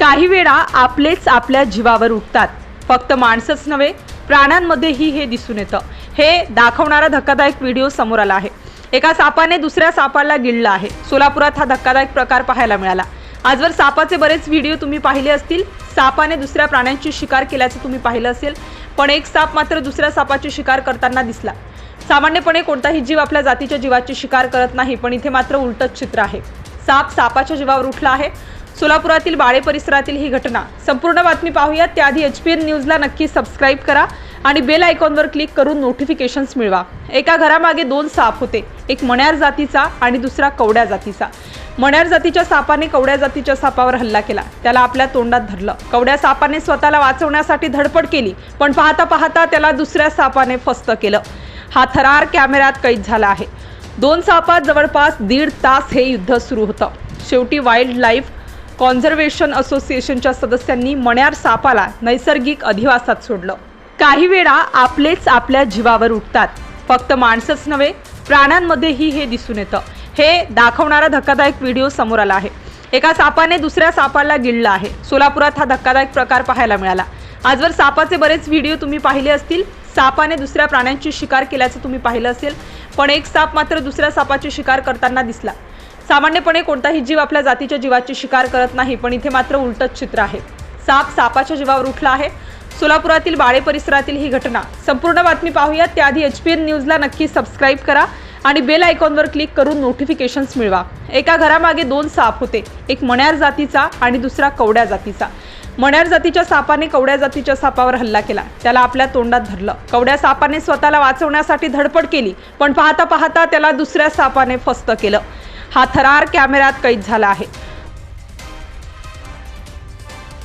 काही वेळा आपलेच आपल्या जीवावर उठतात. फक्त माणसंच नव्हे प्राण्यांमध्येही हे दिसून येतं. हे दाखवणारा धक्कादायक व्हिडिओ समोर आला आहे. एका सापाने दुसऱ्या सापाला गिळलं आहे. सोलापुरात हा धक्कादायक प्रकार पाहायला मिळाला. आजवर सापाचे बरेच व्हिडिओ तुम्ही पाहिले असतील. सापाने दुसऱ्या प्राण्यांची शिकार केल्याचं तुम्ही पाहिलं असेल. पण एक साप मात्र दुसऱ्या सापाची शिकार करताना दिसला. सामान्यपणे कोणताही जीव आपल्या जातीच्या जीवाची शिकार करत नाही पण इथे मात्र उलटच चित्र आहे. साप सापाच्या जीवावर उठला आहे. सोलापुरातील बाळे परिसरातील ही घटना. संपूर्ण बातमी पाहूयात. त्याआधी एच पी एन न्यूजला नक्की सबस्क्राईब करा आणि बेल आयकॉनवर क्लिक करून नोटिफिकेशन्स मिळवा. एका घरामागे दोन साप होते. एक मण्यार जातीचा आणि दुसरा कवड्या जातीचा. मण्यार जातीच्या सापाने कवड्या जातीच्या सापावर हल्ला केला. त्याला आपल्या तोंडात धरलं. कवड्या सापाने स्वतःला वाचवण्यासाठी धडपड केली पण पाहता पाहता त्याला दुसऱ्या सापाने फस्त केलं. हा थरार कॅमेऱ्यात कैद झाला आहे. दोन सापात जवळपास दीड तास हे युद्ध सुरू होतं. शेवटी वाईल्ड लाईफ कॉन्झर्वेशन असोसिएशनच्या सदस्यांनी मण्यार सापाला नैसर्गिक अधिवासात सोडलं. काही वेळा आपलेच आपल्या जीवावर उठतात. फक्त माणसंच नव्हे प्राण्यांमध्येही हे दिसून येतं. हे दाखवणारा धक्कादायक व्हिडिओ समोर आला आहे. एका सापाने दुसऱ्या सापाला गिळलं आहे. सोलापुरात हा धक्कादायक प्रकार पाहायला मिळाला. आजवर सापाचे बरेच व्हिडिओ तुम्ही पाहिले असतील. सापाने दुसऱ्या प्राण्यांची शिकार केल्याचं तुम्ही पाहिलं असेल. पण एक साप मात्र दुसऱ्या सापाची शिकार करताना दिसला. सामान्यपणे कोणताही जीव आपल्या जातीच्या जीवाची शिकार करत नाही पण इथे मात्र उलटच चित्र आहे. साप सापाच्या जीवावर उठला आहे. सोलापुरातील बाळे परिसरातील ही घटना. संपूर्ण बातमी पाहूयात. त्याआधी एच पी एन न्यूजला नक्की सबस्क्राईब करा आणि बेल आयकॉनवर क्लिक करून नोटिफिकेशन्स मिळवा. एका घरामागे दोन साप होते. एक मण्यार जातीचा आणि दुसरा कवड्या जातीचा. मण्यार जातीच्या सापाने कवड्या जातीच्या सापावर हल्ला केला. त्याला आपल्या तोंडात धरलं. कवड्या सापाने स्वतःला वाचवण्यासाठी धडपड केली पण पाहता पाहता त्याला दुसऱ्या सापाने फस्त केलं. हा थरार कॅमेऱ्यात कैद झाला आहे.